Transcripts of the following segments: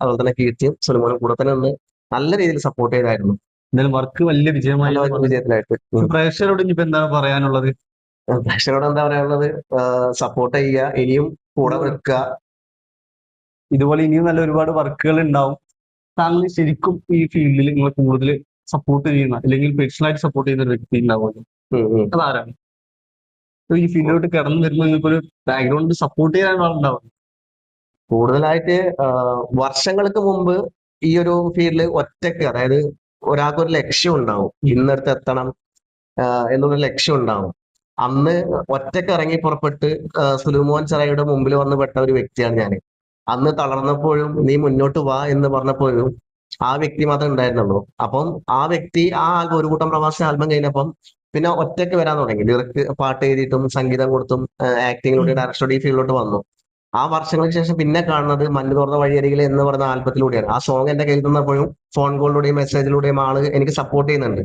അതുപോലെ തന്നെ കീർത്തിയും സുലമോനും കൂടെ തന്നെ നിന്ന് നല്ല രീതിയിൽ സപ്പോർട്ട് ചെയ്തായിരുന്നു. എന്തായാലും വർക്ക് വലിയ വിജയമായ വിജയത്തിലായിട്ട്. പ്രേക്ഷകരോട് ഇനിയിപ്പോ എന്താണ് പറയാനുള്ളത്? പ്രേക്ഷകരോട് എന്താ പറയാനുള്ളത്? സപ്പോർട്ട് ചെയ്യുക ഇനിയും കൂടെ നിൽക്കുക. ഇതുപോലെ ഇനിയും നല്ല ഒരുപാട് വർക്കുകൾ ഉണ്ടാവും. താങ്കൾ ശരിക്കും ഈ ഫീൽഡിൽ നിങ്ങൾ കൂടുതൽ സപ്പോർട്ട് ചെയ്യുന്ന അല്ലെങ്കിൽ പേഴ്സണലായിട്ട് സപ്പോർട്ട് ചെയ്യുന്ന ഒരു വ്യക്തി ഉണ്ടാവുമല്ലോ. അതാരാണ്? ഈ ഫീൽഡിലോട്ട് കടന്നു വരുമ്പോൾ നിങ്ങൾക്ക് ഒരു ബാക്ക്ഗ്രൗണ്ട് സപ്പോർട്ട് ചെയ്യാൻ ആളുണ്ടാവും കൂടുതലായിട്ട് വർഷങ്ങൾക്ക് മുമ്പ് ഈ ഒരു ഫീൽഡിൽ ഒറ്റയ്ക്ക് അതായത് ഒരാൾക്കൊരു ലക്ഷ്യം ഉണ്ടാവും. ഇന്നടുത്ത് എത്തണം എന്നുള്ള ലക്ഷ്യം ഉണ്ടാവും. അന്ന് ഒറ്റയ്ക്ക് ഇറങ്ങി പുറപ്പെട്ട് സുലുമോൻ ചെറയുടെ മുമ്പിൽ വന്ന് പെട്ട ഒരു വ്യക്തിയാണ് ഞാൻ അന്ന് തളർന്നപ്പോഴും നീ മുന്നോട്ട് വാ എന്ന് പറഞ്ഞപ്പോഴും ആ വ്യക്തി മാത്രമേ ഉണ്ടായിരുന്നുള്ളൂ. അപ്പം ആ വ്യക്തി ആ ആൽബം ഒരു കൂട്ടം പ്രവാസി ആൽബം കഴിഞ്ഞപ്പം പിന്നെ ഒറ്റയ്ക്ക് വരാൻ തുടങ്ങി. ലിറിക് പാട്ട് എഴുതിയിട്ടും സംഗീതം കൊടുത്തും ആക്ടിങ്ങിലൂടെ ഡയറക്ഷനോടെ ഈ ഫീൽഡിലോട്ട് വന്നു. ആ വർഷങ്ങൾക്ക് ശേഷം പിന്നെ കാണുന്നത് മല്ലു തുറന്ന വഴിയരികിൽ എന്ന് പറയുന്ന ആൽബത്തിലൂടെയാണ്. ആ സോങ് എന്റെ കയ്യിൽ തന്നപ്പോഴും ഫോൺ കോളിലൂടെയും മെസ്സേജിലൂടെയും ആൾ എനിക്ക് സപ്പോർട്ട് ചെയ്യുന്നുണ്ട്.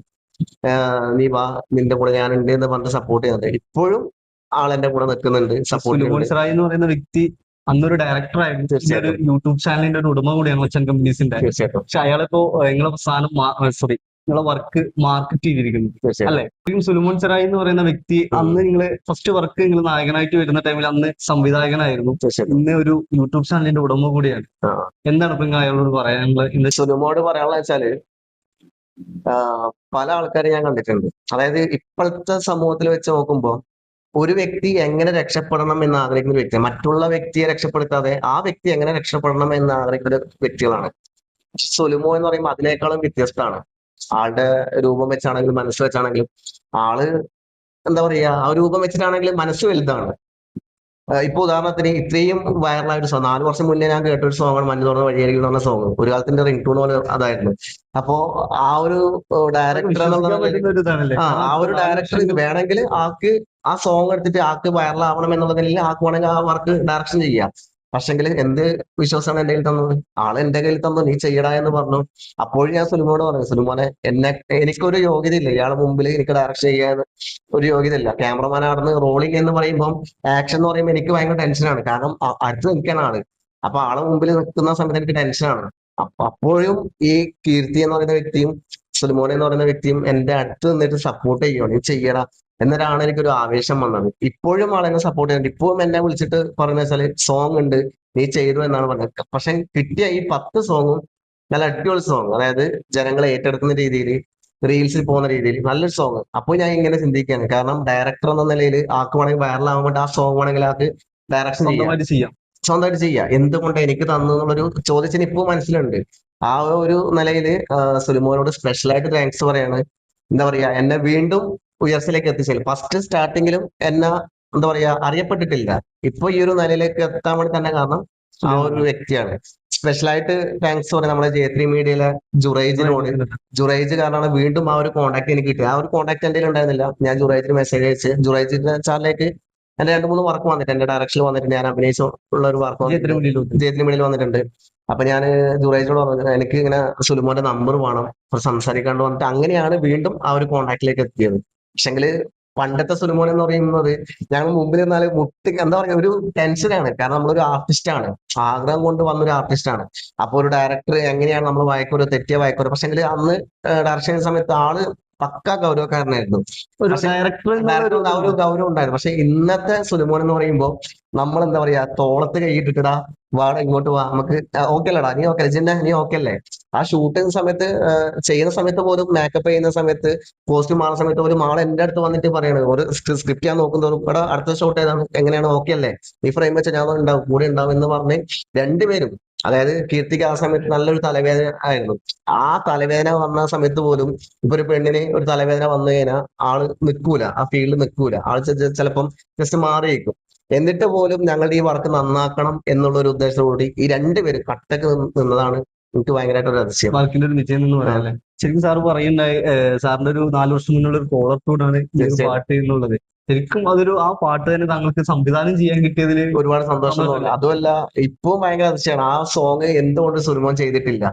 നീ വാ നിന്റെ കൂടെ ഞാനുണ്ട് എന്ന് പറഞ്ഞ് സപ്പോർട്ട് ചെയ്യുന്നുണ്ട്. ഇപ്പോഴും ആൾ എന്റെ കൂടെ നിൽക്കുന്നുണ്ട് സപ്പോർട്ട് എന്ന് പറയുന്ന വ്യക്തി അന്നൊരു ഡയറക്ടർ ആയിരുന്നു. തീർച്ചയായിട്ടും. യൂട്യൂബ് ചാനലിന്റെ ഒരു ഉടമ കൂടിയാണ് അച്ഛൻ കമ്പനീസിന്റെ തീർച്ചയായിട്ടും. പക്ഷെ അയാളിപ്പോ നിങ്ങളെ സാധനം സോറി നിങ്ങളെ വർക്ക് മാർക്കറ്റ് ചെയ്തിരിക്കുന്നു. അല്ലെ? സുലുമോൻ സറായി എന്ന് പറയുന്ന വ്യക്തി അന്ന് നിങ്ങൾ ഫസ്റ്റ് വർക്ക് നിങ്ങൾ നായകനായിട്ട് വരുന്ന ടൈമിൽ അന്ന് സംവിധായകനായിരുന്നു. ഇന്ന് ഒരു യൂട്യൂബ് ചാനലിന്റെ ഉടമ കൂടിയാണ്. എന്താണ് ഇപ്പൊ നിങ്ങൾ അയാളോട് പറയാനുള്ളത്? സുലുമോട് പറയാനുള്ള വെച്ചാൽ പല ആൾക്കാരെ ഞാൻ കണ്ടിട്ടുണ്ട്. അതായത് ഇപ്പോഴത്തെ സമൂഹത്തിൽ വെച്ച് നോക്കുമ്പോ ഒരു വ്യക്തി എങ്ങനെ രക്ഷപ്പെടണം എന്ന് ആഗ്രഹിക്കുന്ന ഒരു വ്യക്തി മറ്റുള്ള വ്യക്തിയെ രക്ഷപ്പെടുത്താതെ ആ വ്യക്തി എങ്ങനെ രക്ഷപ്പെടണം എന്ന് ആഗ്രഹിക്കുന്ന വ്യക്തികളാണ്. സുലുമോ എന്ന് പറയുമ്പോൾ അതിനേക്കാളും വ്യത്യസ്തമാണ്. ആളുടെ രൂപം വെച്ചാണെങ്കിലും മനസ്സ് വെച്ചാണെങ്കിലും ആൾ എന്താ പറയാ ആ രൂപം വെച്ചിട്ടാണെങ്കിലും മനസ്സ് വലുതാണ്. ഇപ്പൊ ഉദാഹരണത്തിന് ഇത്രയും വൈറലായ ഒരു സോങ് നാല് വർഷം മുന്നേ ഞാൻ കേട്ട ഒരു സോങ്ങാണ് മഞ്ഞു തുറന്ന വഴിയായിരിക്കും എന്ന് പറഞ്ഞ സോങ് ഒരു കാലത്തിന്റെ റിംഗ് ടൂൺ പോലെ അതായിരുന്നു. അപ്പോ ആ ഒരു ഡയറക്ടർ എന്നുള്ള ആ ആ ഒരു ഡയറക്ടർ വേണമെങ്കിൽ ആക്ക് ആ സോങ് എടുത്തിട്ട് ആക്ക് വൈറലാവണം എന്നുള്ള നിലയിൽ ആക്ക് വേണമെങ്കിൽ ആ വർക്ക് ഡയറക്ഷൻ ചെയ്യാം പക്ഷെങ്കിൽ എന്ത് വിശ്വാസമാണ് എന്റെ കയ്യിൽ തന്നത്? ആൾ എന്റെ കയ്യിൽ തന്നു നീ ചെയ്യടാ എന്ന് പറഞ്ഞു. അപ്പോഴും ഞാൻ സുലിമോട് പറഞ്ഞു സുലിമോനെ എന്നെ എനിക്കൊരു യോഗ്യത ഇല്ല ഇയാളെ മുമ്പിൽ എനിക്ക് ഡയറക്ഷൻ ചെയ്യാൻ ഒരു യോഗ്യത ഇല്ല ക്യാമറമാൻ ആടുന്ന് റോളിംഗ് എന്ന് പറയുമ്പോൾ ആക്ഷൻ എന്ന് പറയുമ്പോൾ എനിക്ക് ഭയങ്കര ടെൻഷനാണ് കാരണം അടുത്ത് നിൽക്കാൻ ആൾ. അപ്പൊ ആളെ മുമ്പിൽ നിൽക്കുന്ന സമയത്ത് എനിക്ക് ടെൻഷനാണ് അപ്പൊ അപ്പോഴും ഈ കീർത്തി എന്ന് പറയുന്ന വ്യക്തിയും സുലിമോൻ എന്ന് പറയുന്ന വ്യക്തിയും എന്റെ അടുത്ത് നിന്നിട്ട് സപ്പോർട്ട് ചെയ്യണം നീ ചെയ്യടാ. എന്നിട്ടാണ് എനിക്കൊരു ആവേശം വന്നത്. ഇപ്പോഴും ആളെന്നെ സപ്പോർട്ട് ചെയ്യുന്നുണ്ട്. ഇപ്പോഴും എന്നെ വിളിച്ചിട്ട് പറഞ്ഞ വെച്ചാൽ സോങ് ഉണ്ട്. നീ ചെയ്തു എന്നാണ് പറഞ്ഞത്. പക്ഷെ കിട്ടിയ ഈ പത്ത് സോങ്ങും നല്ല അടിപൊളി സോങ് അതായത് ജനങ്ങളെ ഏറ്റെടുക്കുന്ന രീതിയിൽ റീൽസിൽ പോകുന്ന രീതിയിൽ നല്ലൊരു സോങ് അപ്പോൾ ഞാൻ ഇങ്ങനെ ചിന്തിക്കുകയാണ്. കാരണം ഡയറക്ടർ എന്ന നിലയിൽ ആക്ക് വേണമെങ്കിൽ വൈറൽ ആവുമ്പോൾ ആ സോങ് വേണമെങ്കിൽ ആക്ക് ഡയറക്ഷൻ ചെയ്യാം. സ്വന്തമായിട്ട് ചെയ്യാം. സ്വന്തമായിട്ട് ചെയ്യാം. എന്തുകൊണ്ട് എനിക്ക് തന്നു എന്നുള്ളൊരു ചോദ്യത്തിന് ഇപ്പോൾ മനസ്സിലുണ്ട്. ആ ഒരു നിലയിൽ സുലിമോനോട് സ്പെഷ്യലായിട്ട് താങ്ക്സ് പറയാണ്. എന്താ പറയാ? എന്നെ വീണ്ടും ഉയർച്ചയിലേക്ക് എത്തിച്ചില്ല ഫസ്റ്റ് സ്റ്റാർട്ടിങ്ങിലും എന്നെ എന്താ പറയാ അറിയപ്പെട്ടിട്ടില്ല. ഇപ്പൊ ഈ ഒരു നിലയിലേക്ക് എത്താൻ വേണ്ടി തന്നെ കാരണം ആ ഒരു വ്യക്തിയാണ്. സ്പെഷ്യലായിട്ട് താങ്ക്സ് പറയാം നമ്മുടെ ജെ ത്രീ മീഡിയയിലെ ജുറൈജിനോട്. ജുറൈജ്. കാരണമാണ് വീണ്ടും ആ ഒരു കോൺടാക്ട് എനിക്ക് കിട്ടിയത്. ആ ഒരു കോൺടാക്ട് എന്റെ ഉണ്ടായിരുന്നില്ല. ഞാൻ ജുറൈജിന് മെസ്സേജ് അയച്ച് ജുറൈജിന്റെ ചാനലിലേക്ക് എന്റെ രണ്ട് മൂന്ന് വർക്ക് വന്നിട്ട് എന്റെ ഡയറക്ഷൻ വന്നിട്ട് ഞാൻ അഭിനയിച്ച ഉള്ള ഒരു വർക്ക് ജയത്രി ജയത്തിന് മുന്നിൽ വന്നിട്ടുണ്ട്. അപ്പൊ ഞാൻ ജുറൈജോട് പറഞ്ഞു എനിക്ക് ഇങ്ങനെ സുലുമോന്റെ നമ്പർ വേണം. സംസാരിക്കാണ്ട് വന്നിട്ട്. അങ്ങനെയാണ് വീണ്ടും ആ ഒരു കോൺടാക്റ്റിലേക്ക് എത്തിയത്. പക്ഷെങ്കിൽ പണ്ടത്തെ സുലിമോൻ എന്ന് പറയുന്നത് ഞങ്ങൾ മുമ്പിൽ നിന്നാൽ മുട്ടി എന്താ പറയുക ഒരു ടെൻഷനാണ് കാരണം നമ്മളൊരു ആർട്ടിസ്റ്റ് ആണ്. ആഗ്രഹം കൊണ്ട് വന്നൊരു ആർട്ടിസ്റ്റ് ആണ്. അപ്പൊ ഒരു ഡയറക്ടർ എങ്ങനെയാണ് നമ്മൾ വായിക്കോരോ തെറ്റിയ വായിക്കോരോ പക്ഷെങ്കിൽ അന്ന് ഡയറക്ഷൻ സമയത്ത് ആൾ പക്ക ഗൗരവക്കാരനായിരുന്നു. ഒരു ഡയറക്ടർ ഡയറക്ടർ ഒരു ഗൗരവം ഉണ്ടായിരുന്നു. പക്ഷെ ഇന്നത്തെ സുലിമോൻ എന്ന് പറയുമ്പോൾ നമ്മൾ എന്താ പറയാ തോളത്ത് കൈയിട്ടിട്ടാ വാട ഇങ്ങോട്ട് വാ നമുക്ക് ഓക്കെ അല്ലടാ നീ ഓക്കെ ജിന്ന നീ ഓക്കെ അല്ലേ? ആ ഷൂട്ടിങ് സമയത്ത് ചെയ്യുന്ന സമയത്ത് പോലും മേക്കപ്പ് ചെയ്യുന്ന സമയത്ത് കോസ്റ്റ്യൂം മാറുന്ന സമയത്ത് ഒരു ആൾ എന്റെ അടുത്ത് വന്നിട്ട് പറയണത് ഒരു സ്ക്രിപ്റ്റ് ഞാൻ നോക്കുന്നതോറും ഇവിടെ അടുത്ത ഷോട്ട് ഏതാണ് എങ്ങനെയാണ് ഓക്കെ അല്ലേ? നീ ഫ്രെയിം വെച്ച ഞാൻ ഉണ്ടാവും കൂടെ ഉണ്ടാവും എന്ന് പറഞ്ഞ് രണ്ടുപേരും അതായത് കീർത്തിക്ക് ആ സമയത്ത് നല്ലൊരു തലവേദന ആയിരുന്നു. ആ തലവേദന വന്ന സമയത്ത് പോലും ഇപ്പൊ ഒരു പെണ്ണിന് ഒരു തലവേദന വന്നു കഴിഞ്ഞാൽ ആൾ നിൽക്കൂല ആ ഫീൽഡ് നിൽക്കൂല ആൾ ചിലപ്പം ജസ്റ്റ് മാറിയേക്കും. എന്നിട്ട് പോലും ഞങ്ങളുടെ ഈ വർക്ക് നന്നാക്കണം എന്നുള്ള ഒരു ഉദ്ദേശത്തോടുകൂടി ഈ രണ്ടുപേരും കട്ടക്ക് നിന്ന് നിന്നതാണ് എനിക്ക് ഭയങ്കരമായിട്ട് ഒരു അതിശയം. വർക്കിന്റെ ഒരു വിജയം എന്ന് ശരിക്കും സാർ പറയുണ്ടായി സാറിന്റെ ഒരു നാല് വർഷം മുന്നുള്ള ഒരു കോളർ ആണ് ഈ ഒരു തീർച്ചയായും. പാട്ട് എന്നുള്ളത്. ശരിക്കും അതൊരു ആ പാട്ട് തന്നെ താങ്കൾക്ക് സംവിധാനം ചെയ്യാൻ കിട്ടിയതിൽ ഒരുപാട് സന്തോഷം തോന്നി അതുമല്ല ഇപ്പവും ഭയങ്കര അതിശയമാണ്. ആ സോങ് എന്തുകൊണ്ട് സുരുമോൻ ചെയ്തിട്ടില്ല?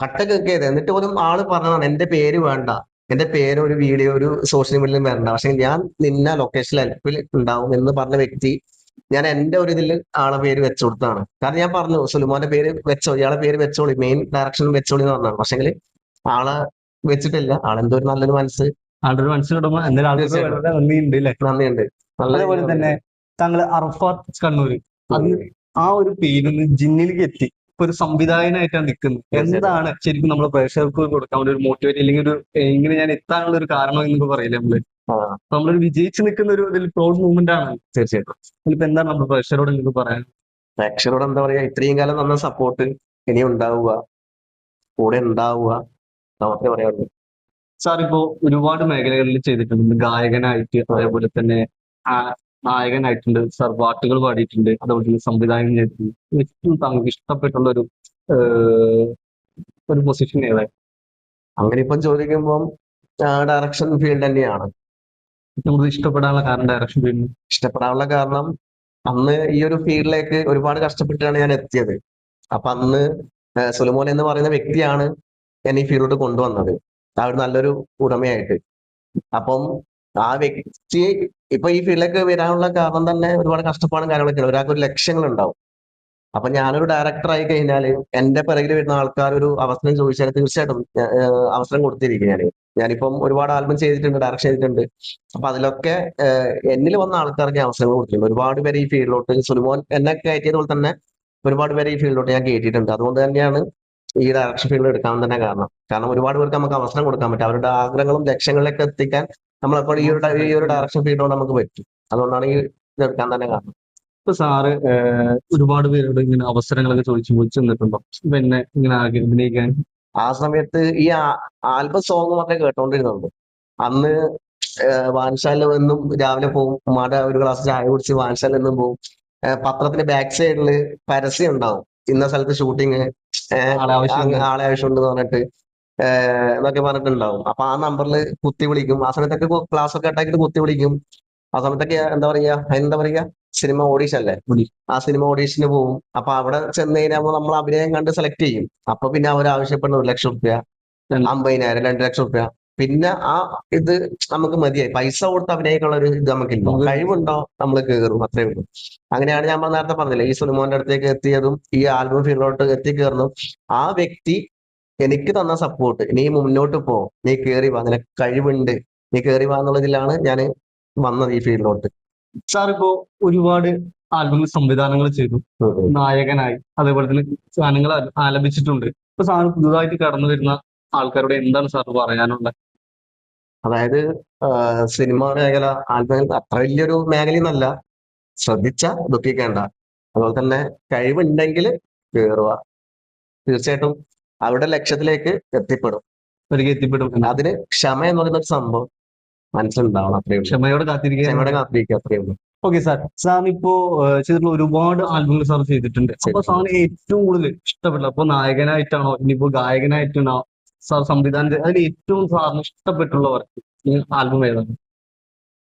കട്ടക്ക് കേൾക്കിയത് എന്നിട്ട് പോലും ആൾ പറഞ്ഞതാണ് എന്റെ പേര് വേണ്ട. എന്റെ പേര് ഒരു വീഡിയോ ഒരു സോഷ്യൽ മീഡിയയിൽ വരണ്ട. പക്ഷെ ഞാൻ നിന്ന ലൊക്കേഷനിൽ ഹെൽപ്പിൽ ഉണ്ടാവും എന്ന് പറഞ്ഞ വ്യക്തി ഞാൻ എന്റെ ഒരു ഇതിൽ ആളെ പേര് വെച്ചു കൊടുത്താണ് കാരണം ഞാൻ പറഞ്ഞു സുലുമാന്റെ പേര് വെച്ചോ ഇയാളെ പേര് വെച്ചോളി മെയിൻ ഡയറക്ഷൻ വെച്ചോളി എന്ന് പറഞ്ഞാണ് പക്ഷെങ്കിൽ ആളെ വെച്ചിട്ടില്ല. ആളെന്തോ ഒരു നല്ലൊരു മനസ്സ്. ആളുടെ ഒരു എന്തായാലും തീർച്ചയായിട്ടും. വളരെ നന്ദിയുണ്ട് അല്ലെ? നന്ദിയുണ്ട്. നല്ല അതേപോലെ തന്നെ താങ്കൾ അറഫാത്ത് കണ്ണൂര്. അത് ആ ഒരു പേരിന്ന് ജിന്നിലേക്ക് എത്തി. ഇപ്പൊ ഒരു സംവിധായകനായിട്ടാണ് നിൽക്കുന്നത്. എന്താണ് ശരിക്കും നമ്മൾ പ്രേക്ഷകർക്ക് കൊടുക്കാൻ ഒരു മോട്ടിവേറ്റ് അല്ലെങ്കിൽ ഒരു എങ്ങനെ ഇങ്ങനെ ഞാൻ എത്താനുള്ള ഒരു കാരണം എന്നൊക്കെ പറയില്ലേ നമ്മൾ? നമ്മളൊരു വിജയിച്ച് നിൽക്കുന്ന ഒരു ഇതിൽ പ്രൗഡ് മൂവ്മെന്റ് ആണ്. തീർച്ചയായിട്ടും. ഇപ്പൊ എന്താണ് നമ്മൾ പ്രേക്ഷകരോട് നിങ്ങൾക്ക് പറയാൻ? പ്രേക്ഷകരോട് എന്താ പറയാ ഇത്രയും കാലം തന്ന സപ്പോർട്ട് ഇനി ഉണ്ടാവുക. കൂടെ ഉണ്ടാവുക മാത്രമേ പറയാറുള്ളൂ സാർ ഇപ്പോ ഒരുപാട് മേഖലകളിൽ ചെയ്തിട്ടുണ്ട്. ഗായകനായിട്ട് അതേപോലെ തന്നെ നായകനായിട്ടുണ്ട് സർ പാട്ടുകൾ പാടിയിട്ടുണ്ട് അതുപോലെ തന്നെ സംവിധാനം ചെയ്തിട്ടുണ്ട് ഏറ്റവും താങ്കൾക്ക് ഇഷ്ടപ്പെട്ടുള്ള ഒരു ഒരു പൊസിഷൻ ഏതായി അങ്ങനെ ഇപ്പം ചോദിക്കുമ്പം ഡയറക്ഷൻ ഫീൽഡ് തന്നെയാണ്. ഏറ്റവും കൂടുതൽ ഇഷ്ടപ്പെടാനുള്ള കാരണം ഡയറക്ഷൻ ഫീൽഡ് ഇഷ്ടപ്പെടാനുള്ള കാരണം അന്ന് ഈ ഒരു ഫീൽഡിലേക്ക് ഒരുപാട് കഷ്ടപ്പെട്ടിട്ടാണ് ഞാൻ എത്തിയത്. അപ്പൊ അന്ന് സുലമോൻ എന്ന് പറയുന്ന വ്യക്തിയാണ് എന്നെ ഈ ഫീൽഡിലോട്ട് കൊണ്ടുവന്നത്. ആ ഒരു നല്ലൊരു ഉടമയായിട്ട്. അപ്പം ആ വ്യക്തി ഇപ്പൊ ഈ ഫീൽഡിലേക്ക് വരാനുള്ള കാരണം തന്നെ ഒരുപാട് കഷ്ടപ്പാടും കാര്യങ്ങളൊക്കെയാണ്. ഒരാൾക്ക് ഒരു ലക്ഷ്യങ്ങൾ ഉണ്ടാവും അപ്പൊ ഞാനൊരു ഡയറക്ടർ ആയി കഴിഞ്ഞാൽ എന്റെ പിറകിൽ വരുന്ന ആൾക്കാർ ഒരു അവസരം ചോദിച്ചാൽ തീർച്ചയായിട്ടും അവസരം കൊടുത്തിരിക്കും ഞാൻ ഞാനിപ്പം ഒരുപാട് ആൽബം ചെയ്തിട്ടുണ്ട് ഡയറക്ഷൻ ചെയ്തിട്ടുണ്ട്. അപ്പൊ അതിലൊക്കെ എന്നിൽ വന്ന ആൾക്കാർക്ക് അവസരങ്ങൾ കൊടുത്തിട്ടുണ്ട്. ഒരുപാട് പേര് ഈ ഫീൽഡിലോട്ട് സുലുമോൻ എന്നെ കയറ്റിയത് പോലെ തന്നെ ഒരുപാട് പേര് ഈ ഫീൽഡിലോട്ട് ഞാൻ കയറ്റിയിട്ടുണ്ട് അതുകൊണ്ട് തന്നെയാണ് ഈ ഡയറക്ഷൻ ഫീൽഡ് എടുക്കാൻ തന്നെ കാരണം. കാരണം ഒരുപാട് പേർക്ക് നമുക്ക് അവസരം കൊടുക്കാൻ പറ്റും. അവരുടെ ആഗ്രഹങ്ങളും ലക്ഷ്യങ്ങളിലേക്ക് എത്തിക്കാൻ നമ്മളെപ്പോൾ ഈ ഒരു ഡയറക്ഷൻ ഈ ഒരു ഡയറക്ഷൻ നമുക്ക് പറ്റും. അതുകൊണ്ടാണ് ഈ ഇത് എടുക്കാൻ തന്നെ കാരണം. ഇപ്പൊ സാറ് ഒരുപാട് പേരോട് ഇങ്ങനെ അവസരങ്ങളൊക്കെ ചോദിച്ചു ചോദിച്ചു നിന്നിട്ടുണ്ടോ? പിന്നെ ഇങ്ങനെ ആഗ്രഹിക്കാൻ അഭിനയിക്കാൻ. ആ സമയത്ത് ഈ ആൽബം സോങ് ഒക്കെ കേട്ടോണ്ടിരുന്നുണ്ട് അന്ന് വാൻശാലിൽ നിന്നും രാവിലെ പോകും ഉമ്മാടെ ഒരു ഗ്ലാസ് ചായ കുടിച്ച് വാൻശാലിൽ നിന്നും പോകും പത്രത്തിന്റെ ബാക്ക് സൈഡിൽ പരസ്യം ഉണ്ടാവും. ഇന്ന സ്ഥലത്ത് ഷൂട്ടിങ് ആളെ ആവശ്യമുണ്ട്. പറഞ്ഞിട്ട് ഏഹ് എന്നൊക്കെ പറഞ്ഞിട്ടുണ്ടാവും. അപ്പൊ ആ നമ്പറിൽ കുത്തി വിളിക്കും. ആ സമയത്തൊക്കെ ക്ലാസ് ഒക്കെ ഉണ്ടാക്കിയിട്ട് കുത്തി വിളിക്കും. ആ സമയത്തൊക്കെ എന്താ പറയാ? എന്താ പറയാ? സിനിമ ഓഡീഷൻ അല്ലേ? ആ സിനിമ ഓഡീഷന് പോകും അപ്പൊ അവിടെ ചെന്ന് കഴിഞ്ഞാൽ നമ്മൾ അഭിനയം കണ്ട് സെലക്ട് ചെയ്യും. അപ്പൊ പിന്നെ അവർ ആവശ്യപ്പെടുന്ന ഒരു ലക്ഷം റുപ്യ. അമ്പതിനായിരം രണ്ട് ലക്ഷം റുപ്യ. പിന്നെ ആ ഇത് നമുക്ക് മതിയായി. പൈസ കൊടുത്ത് അഭിനയിക്കാനുള്ള ഒരു ഇത് നമുക്കില്ല. നമുക്ക് കഴിവുണ്ടോ? നമ്മൾ കയറും അത്രേ ഉള്ളൂ. അങ്ങനെയാണ് ഞാൻ നേരത്തെ പറഞ്ഞില്ലേ. ഈ സുനിമോന്റെ അടുത്തേക്ക് എത്തിയതും ഈ ആൽബം ഫീൽഡിലോട്ട് എത്തിക്കേറുന്നതും ആ വ്യക്തി എനിക്ക് തന്ന സപ്പോർട്ട് നീ മുന്നോട്ട് പോ. നീ കയറി വാ. നിനക്ക് കഴിവുണ്ട്. നീ കയറി വാ എന്നുള്ളതിലാണ് ഞാൻ വന്നത് ഈ ഫീൽഡിലോട്ട്. സാർ ഇപ്പോ ഒരുപാട് ആൽബം സംവിധാനങ്ങൾ ചെയ്തു. നായകനായി. അതേപോലെ തന്നെ ഗാനങ്ങൾ ആലപിച്ചിട്ടുണ്ട്. ഇപ്പൊ സാർ പുതുതായിട്ട് കടന്നു വരുന്ന ആൾക്കാരോട് എന്താണ് സാർ പറയാനുള്ളത്? അതായത് സിനിമാ മേഖല ആൽബം അത്ര വലിയൊരു മേഖലയെന്നല്ല. ശ്രദ്ധിച്ച ദുഃഖിക്കേണ്ട. അതുപോലെ തന്നെ കഴിവുണ്ടെങ്കിൽ കയറുക തീർച്ചയായിട്ടും അവരുടെ ലക്ഷ്യത്തിലേക്ക് എത്തിപ്പെടും. ഒരിക്കൽ എത്തിപ്പെടും. അതിന് ക്ഷമ എന്ന് പറയുന്ന ഒരു സംഭവം മനസ്സിലുണ്ടാവണം അത്രയും ക്ഷമയോടെ കാത്തിരിക്കുക. ക്ഷമയോടെ കാത്തിരിക്കുക അത്രയും ഓക്കെ സാർ. സാർ ഇപ്പോ ചെയ്തിട്ടുള്ള ഒരുപാട് ആൽബങ്ങൾ സാർ ചെയ്തിട്ടുണ്ട്. അപ്പൊ. സാറിന് ഏറ്റവും കൂടുതൽ ഇഷ്ടപ്പെട്ടത് അപ്പൊ നായകനായിട്ടാണോ ഇനിയിപ്പോ ഗായകനായിട്ടാണോ സാർ സംവിധാനം അതിൽ ഏറ്റവും സാറിന് ഇഷ്ടപ്പെട്ടുള്ള വർക്ക് ആൽബം ഏതാണ്?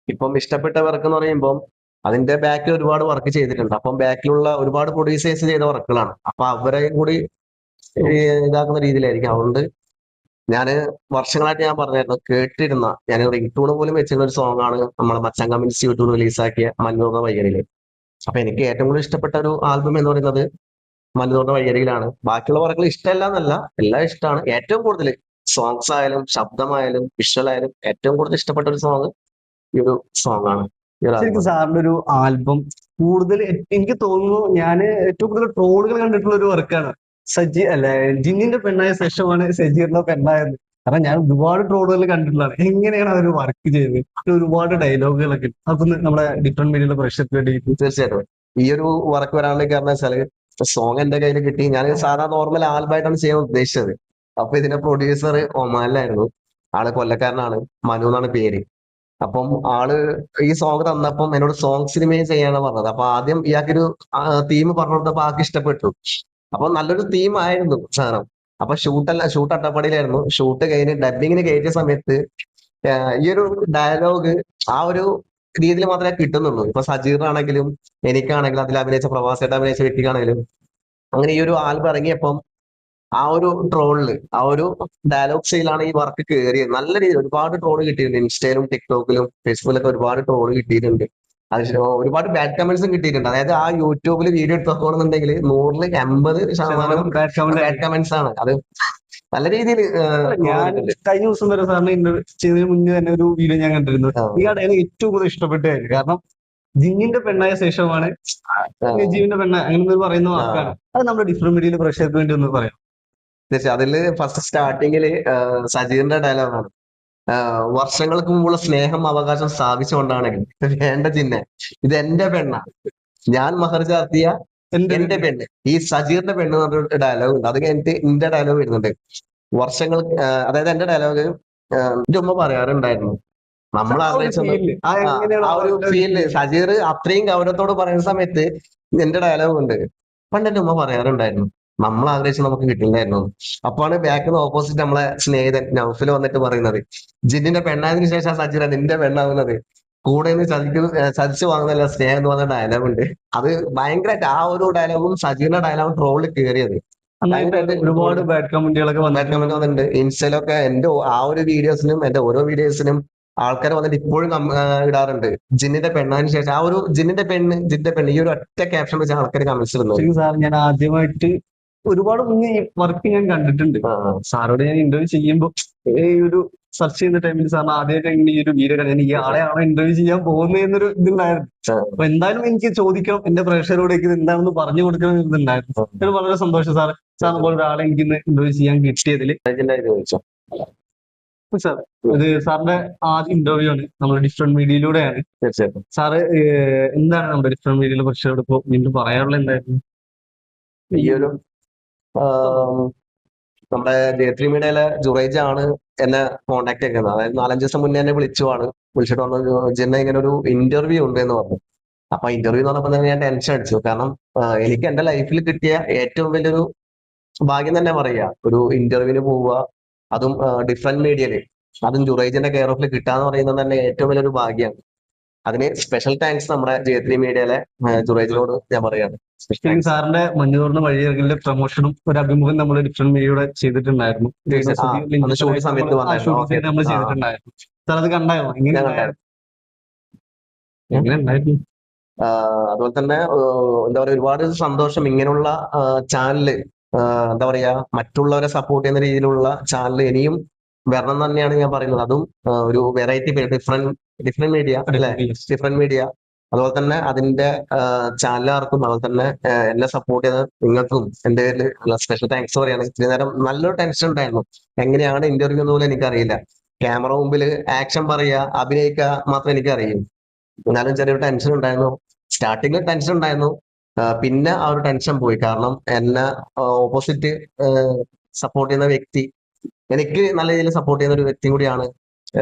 ഇപ്പം ഇഷ്ടപ്പെട്ട വർക്ക് എന്ന് പറയുമ്പോൾ അതിന്റെ ബാക്കിൽ ഒരുപാട് വർക്ക് ചെയ്തിട്ടുണ്ട്. അപ്പം ബാക്കിലുള്ള ഒരുപാട് പ്രൊഡ്യൂസേഴ്സ് ചെയ്ത വർക്കുകളാണ് അപ്പൊ അവരെ കൂടി ഇതാക്കുന്ന രീതിയിലായിരിക്കും. അതുകൊണ്ട് ഞാൻ വർഷങ്ങളായിട്ട് ഞാൻ പറഞ്ഞായിരുന്നു കേട്ടിരുന്ന ഞാൻ റിംഗ് ടൂൺ പോലും വെച്ചിരുന്ന ഒരു സോങ് ആണ് നമ്മളെ മച്ചാൻ കമ്മിൻസ് യൂട്യൂബ് റിലീസാക്കിയ മഞ്ഞൂർന്ന വയ്യരിയിൽ അപ്പൊ എനിക്ക് ഏറ്റവും കൂടുതൽ ഇഷ്ടപ്പെട്ട ഒരു ആൽബം എന്ന് പറയുന്നത് മഞ്ഞൂർന്ന വഴിയരികിലാണ്. ബാക്കിയുള്ള വർക്കുകൾ ഇഷ്ടമല്ല എന്നല്ല എല്ലാം ഇഷ്ടമാണ്. ഏറ്റവും കൂടുതൽ സോങ്സ് ആയാലും ശബ്ദമായാലും വിഷ്വൽ ആയാലും ഏറ്റവും കൂടുതൽ ഇഷ്ടപ്പെട്ട ഒരു സോങ് ഈ ഒരു സോങ് ആണ്. ശരിക്കും സാറിന്റെ ഒരു ആൽബം കൂടുതൽ എനിക്ക് തോന്നുന്നു ഞാൻ ഏറ്റവും കൂടുതൽ ട്രോളുകൾ കണ്ടിട്ടുള്ള ഒരു വർക്കാണ്. സജി അല്ല ജിന്നിന്റെ പെണ്ണായ ശേഷമാണ് സജീറിന്റെ പെണ്ണായത്. കാരണം ഞാൻ ഒരുപാട് ട്രോളുകൾ കണ്ടിട്ടുള്ളതാണ്. എങ്ങനെയാണ് അവർ വർക്ക് ചെയ്തത്? ഒരുപാട് ഡയലോഗുകളൊക്കെ. അതൊന്ന് നമ്മുടെ ഡിഫറെന്റ് മീഡിയയുടെ പ്രശ്നത്തിന് വേണ്ടി തീർച്ചയായിട്ടും. ഈ ഒരു വർക്ക് വരാനുള്ള കാരണം വെച്ചാൽ സോങ് എന്റെ കയ്യിൽ കിട്ടി. ഞാൻ സാധാ നോർമൽ ആൽബമായിട്ടാണ് ചെയ്യാൻ ഉദ്ദേശിച്ചത്. അപ്പൊ ഇതിന്റെ പ്രൊഡ്യൂസർ ഒമാനിലായിരുന്നു. ആൾ കൊല്ലക്കാരനാണ്. മനു എന്നാണ് പേര്. അപ്പം ആൾ ഈ സോങ് തന്നപ്പം എന്നോട് സോങ് സിനിമയും ചെയ്യാനാണ് പറഞ്ഞത്. അപ്പൊ ആദ്യം ഇയാൾക്കൊരു തീം പറഞ്ഞു കൊടുത്തപ്പോ ആൾക്ക് ഇഷ്ടപ്പെട്ടു. അപ്പൊ നല്ലൊരു തീം ആയിരുന്നു സാധനം. അപ്പൊ ഷൂട്ടല്ല ഷൂട്ട് അട്ടപ്പാടിയിലായിരുന്നു. ഷൂട്ട് കഴിഞ്ഞ് ഡബിങ്ങിന് കയറ്റിയ സമയത്ത് ഈ ഒരു ഡയലോഗ് ആ ഒരു രീതിയിൽ മാത്രമേ കിട്ടുന്നുള്ളൂ. ഇപ്പൊ സജീറിനാണെങ്കിലും എനിക്കാണെങ്കിലും അതിൽ അഭിനയിച്ച പ്രവാസിയായിട്ട് അഭിനയിച്ച വ്യക്തിക്കാണെങ്കിലും അങ്ങനെ ഈ ഒരു ആൽബം ഇറങ്ങിയപ്പം ആ ഒരു ട്രോളിൽ ആ ഒരു ഡയലോഗ് സ്റ്റൈലാണ് ഈ വർക്ക് കയറിയത് നല്ല രീതിയിൽ ഒരുപാട് ട്രോൾ കിട്ടിയിട്ടുണ്ട്. ഇൻസ്റ്റയിലും ടിക്ടോക്കിലും ഫേസ്ബുക്കിലൊക്കെ ഒരുപാട് ട്രോൾ കിട്ടിയിട്ടുണ്ട്. അത് ഒരുപാട് ബാഡ് കമന്റ്സും കിട്ടിയിട്ടുണ്ട്. അതായത് ആ യൂട്യൂബിൽ വീഡിയോ എടുത്ത് നോക്കണമെന്നുണ്ടെങ്കിൽ നൂറിൽ എൺപത് ശതമാനം ബാഡ് കമന്റ്സ് ആണ്. അത് നല്ല രീതിയിൽ ഞാൻ കഴിഞ്ഞ ദിവസം വരെ സാറിന് ഇന്റർവ്യൂ ചെയ്തതിന് മുന്നേ തന്നെ ഒരു വീഡിയോ ഞാൻ കണ്ടിരുന്നു ഈ കടയിൽ ഏറ്റവും കൂടുതൽ ഇഷ്ടപ്പെട്ട കാര്യം കാരണം ജിങ്ങിന്റെ പെണ്ണായ ശേഷമാണ് നജീവിന്റെ പെണ്ണ അങ്ങനെ പറയുന്ന വാക്കാണ്. അത് നമ്മുടെ ഡിഫറെന്റ് മീഡിയയിൽ പ്രഷർക്ക് വേണ്ടി ഒന്ന് പറയാം. അതിൽ ഫസ്റ്റ് സ്റ്റാർട്ടിങ്ങിൽ സജീറിന്റെ ഡയലോഗാണ് വർഷങ്ങൾക്ക് മുമ്പുള്ള സ്നേഹം അവകാശം സ്ഥാപിച്ചുകൊണ്ടാണെങ്കിൽ വേണ്ട ചിഹ്ന ഇത് എന്റെ പെണ്ണ. ഞാൻ മഹർ ചാർത്തിയ എന്റെ പെണ്ണ്. ഈ സജീറിന്റെ പെണ്ണ് എന്ന് പറഞ്ഞൊരു ഡയലോഗ് ഉണ്ട്. അത് കഴിഞ്ഞിട്ട് എന്റെ ഡയലോഗ് വരുന്നുണ്ട്. വർഷങ്ങൾ അതായത് എന്റെ ഡയലോഗ് എന്റെ ഉമ്മ പറയാറുണ്ടായിരുന്നു. നമ്മൾ ആഗ്രഹിച്ചത് ആ ഒരു ഫീൽ സജീർ അത്രയും ഗൗരവത്തോട് പറയുന്ന സമയത്ത് എന്റെ ഡയലോഗ് ഉണ്ട്. പണ്ട് എന്റെ ഉമ്മ പറയാറുണ്ടായിരുന്നു. നമ്മൾ ആഗ്രഹിച്ച നമുക്ക് കിട്ടില്ലായിരുന്നു. അപ്പാണ് ബാക്കിൽ നിന്ന് ഓപ്പോസിറ്റ് നമ്മളെ സ്നേഹിതൻ നൗഫിൽ വന്നിട്ട് പറയുന്നത്. ജിന്നിന്റെ പെണ്ണായതിനു ശേഷം സജീർ നിന്റെ പെണ്ണാവുന്നത്. കൂടെ നിന്ന് ചതിക്കുന്ന ചതിച്ചു വാങ്ങുന്നല്ല സ്നേഹം എന്ന് പറഞ്ഞ ഡയലോഗ് ഉണ്ട്. അത് ഭയങ്കരമായിട്ട് ആ ഒരു ഡയലോഗും സജീറിന്റെ ഡയലോഗും ട്രോളിൽ കയറിയത് ഒരുപാട് ബാഡ് കമന്റുകളൊക്കെ വന്നിട്ട് കമന്റ് വന്നിട്ടുണ്ട്. ഇൻസ്റ്റയിലൊക്കെ എന്റെ ആ ഒരു വീഡിയോസിനും എന്റെ ഓരോ വീഡിയോസിനും ആൾക്കാർ വന്നിട്ട് ഇപ്പോഴും ഇടാറുണ്ട്. ജിന്നിന്റെ പെണ്ണതിന് ശേഷം ആ ഒരു ജിന്നിന്റെ പെണ്ണ് ജിന്റെ പെണ്ണ് ഈ ഒരു ഒറ്റ ക്യാപ്ഷൻ വെച്ച് ആൾക്കാർ കമന്റ്സ് സാർ ഞാൻ ആദ്യമായിട്ട് ഒരുപാട് മുന്നേ വർക്ക് ഞാൻ കണ്ടിട്ടുണ്ട്. സാറോട് ഞാൻ ഇന്റർവ്യൂ ചെയ്യുമ്പോൾ ഈ ഒരു സെർച്ച് ചെയ്യുന്ന ടൈമിൽ സാറിന് ആദ്യമായിട്ട് ഇങ്ങനെ ഈ ഒരു വീഡിയോ കണ്ടു ഈ ആളെയാണോ ഇന്റർവ്യൂ ചെയ്യാൻ പോകുന്നത് എന്നൊരു ഇതുണ്ടായിരുന്നു. അപ്പൊ എന്തായാലും എനിക്ക് ചോദിക്കണം എന്റെ പ്രേക്ഷകരോടേക്ക് ഇത് എന്താണെന്ന് പറഞ്ഞു കൊടുക്കണം എന്നുണ്ടായിരുന്നു വളരെ സന്തോഷം സാർ സാർ പോലെ ഒരാളെ എനിക്ക് ഇന്ന് ഇന്റർവ്യൂ ചെയ്യാൻ കിട്ടിയതിൽ സാർ ഇത് സാറിന്റെ ആദ്യ ഇന്റർവ്യൂ ആണ്. നമ്മൾ ഡിഫറെന്റ് മീഡിയയിലൂടെയാണ് തീർച്ചയായിട്ടും. സാറ് എന്താണ് നമ്മുടെ ഡിഫറെന്റ് മീഡിയയിലെ പ്രേക്ഷകരോട് ഇപ്പോൾ വീണ്ടും പറയാനുള്ള എന്തായിരുന്നു? ഈ ഒരു നമ്മുടെ ജയത്രി മീഡിയയിലെ ജുറൈജ് ആണ് എന്നെ കോണ്ടാക്ട് ചെയ്യുന്നത്. അതായത് നാലഞ്ച് ദിവസം മുന്നേ എന്നെ വിളിച്ചുവാണ്. വിളിച്ചിട്ട് പറഞ്ഞു ജിന്ന ഇങ്ങനെ ഒരു ഇന്റർവ്യൂ ഉണ്ട് എന്ന് പറഞ്ഞു. അപ്പൊ ഇന്റർവ്യൂ എന്ന് പറഞ്ഞപ്പോൾ തന്നെ ഞാൻ ടെൻഷൻ അടിച്ചു. കാരണം എനിക്ക് എന്റെ ലൈഫിൽ കിട്ടിയ ഏറ്റവും വലിയൊരു ഭാഗ്യം തന്നെ പറയുക. ഒരു ഇന്റർവ്യൂവിന് പോവുക അതും ഡിഫറെന്റ് മീഡിയയിൽ അതും ജുറൈജിന്റെ കെയർ ഓഫിൽ കിട്ടാന്ന് പറയുന്നത് തന്നെ ഏറ്റവും വലിയൊരു ഭാഗ്യമാണ് അതിന് സ്പെഷ്യൽ താങ്ക്സ് നമ്മുടെ ജയത്രി മീഡിയയിലെ ജുറൈജിനോട് ഞാൻ പറയാണ് ശരിക്കും സാറിന്റെ മഞ്ഞു തുറന്ന വഴിയിറങ്ങലിന്റെ പ്രൊമോഷനും ഒരു അഭിമുഖം നമ്മൾ ഡിഫറെന്റ് മീഡിയയുടെ ചെയ്തിട്ടുണ്ടായിരുന്നു. നമ്മൾ. ചെയ്തിട്ടുണ്ടായിരുന്നു. സാർ അത് കണ്ടായിരുന്നു? എങ്ങനെ എങ്ങനെ ഉണ്ടായിരുന്നു? അതുപോലെ തന്നെ എന്താ പറയാ ഒരുപാട് സന്തോഷം ഇങ്ങനെയുള്ള ചാനൽ എന്താ പറയാ മറ്റുള്ളവരെ സപ്പോർട്ട് ചെയ്യുന്ന രീതിയിലുള്ള ചാനൽ ഇനിയും വരണം തന്നെയാണ് ഞാൻ പറയുന്നത്. അതും ഒരു വെറൈറ്റി ഡിഫറെന്റ് ഡിഫറെന്റ് മീഡിയ അല്ലെ? ഡിഫറെന്റ് മീഡിയ അതുപോലെ തന്നെ അതിന്റെ ചാനലുകാർക്കും അതുപോലെ തന്നെ എന്നെ സപ്പോർട്ട് ചെയ്ത നിങ്ങൾക്കും എന്റെ പേരിൽ സ്പെഷ്യൽ താങ്ക്സ് പറയാണ് ഇത്രയും നേരം നല്ലൊരു ടെൻഷൻ ഉണ്ടായിരുന്നു. എങ്ങനെയാണ് ഇന്റർവ്യൂ എന്ന് പോലും എനിക്കറിയില്ല. ക്യാമറ മുമ്പിൽ ആക്ഷൻ പറയുക അഭിനയിക്കുക മാത്രം എനിക്കറിയും. എന്നാലും ചെറിയൊരു ടെൻഷൻ ഉണ്ടായിരുന്നു. സ്റ്റാർട്ടിങ്ങിൽ ടെൻഷൻ ഉണ്ടായിരുന്നു. പിന്നെ ആ ഒരു ടെൻഷൻ പോയി. കാരണം എന്നെ ഓപ്പോസിറ്റ് സപ്പോർട്ട് ചെയ്യുന്ന വ്യക്തി എനിക്ക് നല്ല രീതിയിൽ സപ്പോർട്ട് ചെയ്യുന്ന ഒരു വ്യക്തി കൂടിയാണ്.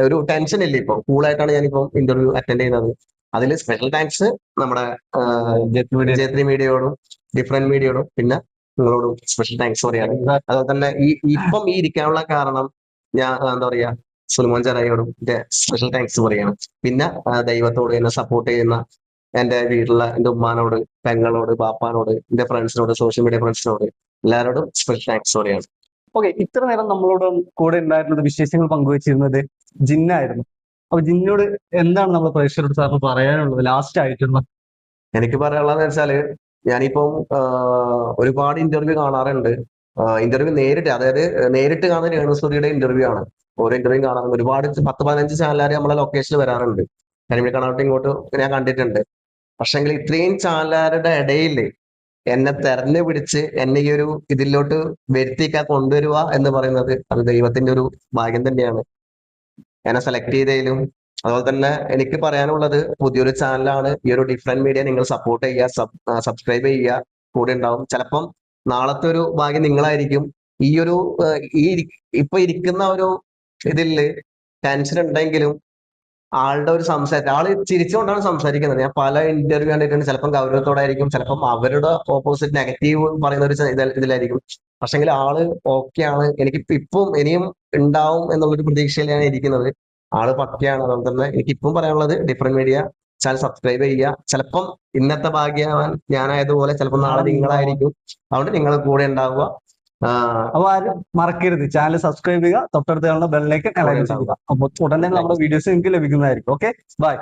ഒരു ടെൻഷൻ ഇല്ല ഇപ്പൊ. കൂളായിട്ടാണ് ഞാനിപ്പം ഇന്റർവ്യൂ അറ്റൻഡ് ചെയ്യുന്നത്. അതിൽ സ്പെഷ്യൽ താങ്ക്സ് നമ്മുടെ ജയത്രി മീഡിയയോടും ഡിഫറെന്റ് മീഡിയയോടും പിന്നെ നിങ്ങളോടും സ്പെഷ്യൽ താങ്ക്സ് പറയാണ് അതുപോലെ തന്നെ ഈ ഇപ്പം ഈ ഇരിക്കാനുള്ള കാരണം ഞാൻ എന്താ പറയാ സുൽമോൻ ചറായിയോടും സ്പെഷ്യൽ താങ്ക്സ് പറയാണ്. പിന്നെ ദൈവത്തോട് എന്നെ സപ്പോർട്ട് ചെയ്യുന്ന എന്റെ വീട്ടിലെ എന്റെ ഉമ്മാനോട് പെങ്ങളോട് ബാപ്പാനോട് എന്റെ ഫ്രണ്ട്സിനോട് സോഷ്യൽ മീഡിയ ഫ്രണ്ട്സിനോട് എല്ലാവരോടും സ്പെഷ്യൽ താങ്ക്സ് പറയാണ്. ഓക്കെ ഇത്ര നേരം നമ്മളോട് കൂടെ ഉണ്ടായിരുന്നത് വിശേഷങ്ങൾ പങ്കുവച്ചിരുന്നത് ജിന്നായിരുന്നു. അപ്പൊ ജിന്നിനോട് എന്താണ് നമ്മൾ പ്രേക്ഷകരോട് സാറിന് പറയാനുള്ളത്? ലാസ്റ്റ് ആയിട്ടുള്ള. എനിക്ക് പറയാനുള്ളതെന്ന് വെച്ചാൽ ഞാനിപ്പം ഒരുപാട് ഇന്റർവ്യൂ കാണാറുണ്ട്. ഇന്റർവ്യൂ നേരിട്ട് അതായത് നേരിട്ട് കാണുന്ന രേണുസ്തുതിയുടെ ഇന്റർവ്യൂ ആണ്. ഓരോ ഇന്റർവ്യൂ കാണാറുണ്ട്. ഒരുപാട് പത്ത് പതിനഞ്ച് ചാനലുകാർ നമ്മളെ ലൊക്കേഷനിൽ വരാറുണ്ട്. കരിമിൽ കണാട്ട് ഇങ്ങോട്ട് ഞാൻ കണ്ടിട്ടുണ്ട്. പക്ഷെങ്കിൽ ഇത്രയും ചാനലുകാരുടെ ഇടയിൽ എന്നെ തെരഞ്ഞു പിടിച്ച് എന്നെ ഈ ഒരു ഇതിലോട്ട് വരുത്തിക്കാൻ കൊണ്ടുവരിക എന്ന് പറയുന്നത് അത് ദൈവത്തിന്റെ ഒരു ഭാഗ്യം തന്നെയാണ്. എന്നെ സെലക്ട് ചെയ്തതിലും അതുപോലെ തന്നെ എനിക്ക് പറയാനുള്ളത് പുതിയൊരു ചാനലാണ് ഈ ഒരു ഡിഫറെന്റ് മീഡിയ നിങ്ങൾ സപ്പോർട്ട് ചെയ്യുക സബ്സ്ക്രൈബ് ചെയ്യുക കൂടെ ഉണ്ടാവും. ചിലപ്പം നാളത്തെ ഒരു ഭാഗ്യം നിങ്ങളായിരിക്കും. ഈ ഒരു ഈ ഇപ്പൊ ഇരിക്കുന്ന ഒരു ഇതിൽ ടെൻഷൻ ഉണ്ടെങ്കിലും ആളുടെ ഒരു സംസാരം ആൾ ചിരിച്ചുകൊണ്ടാണ് സംസാരിക്കുന്നത്. ഞാൻ പല ഇന്റർവ്യൂ കണ്ടിട്ടുണ്ട്. ചിലപ്പം ഗൗരവത്തോടായിരിക്കും ചിലപ്പം അവരുടെ ഓപ്പോസിറ്റ് നെഗറ്റീവ് പറയുന്ന ഒരു ഇതിൽ- ഇതിലായിരിക്കും. പക്ഷെങ്കിൽ ആൾ ഓക്കെ ആണ്. എനിക്ക് ഇപ്പം ഇനിയും ഉണ്ടാവും എന്നുള്ളൊരു പ്രതീക്ഷയിലാണ് ഇരിക്കുന്നത്. ആൾ പക്കയാണ്. അതുകൊണ്ട് തന്നെ എനിക്ക് ഇപ്പം പറയാനുള്ളത് ഡിഫറെന്റ് മീഡിയ ചാനൽ സബ്സ്ക്രൈബ് ചെയ്യുക. ചിലപ്പം ഇന്നത്തെ ഭാഗ്യവാൻ ഞാനായതുപോലെ ചിലപ്പോൾ നാളെ നിങ്ങളായിരിക്കും. അതുകൊണ്ട് നിങ്ങൾ കൂടെ ഉണ്ടാവുക. അപ്പൊ ആരും മറക്കരുത്. ചാനൽ സബ്സ്ക്രൈബ് ചെയ്യുക തൊട്ടടുത്ത് കാണുന്ന ബെല്ലിലേക്ക് ചെയ്യുക. അപ്പൊ ഉടനെ നമ്മുടെ വീഡിയോസ് നിങ്ങൾക്ക് ലഭിക്കുന്നതായിരിക്കും. Okay bye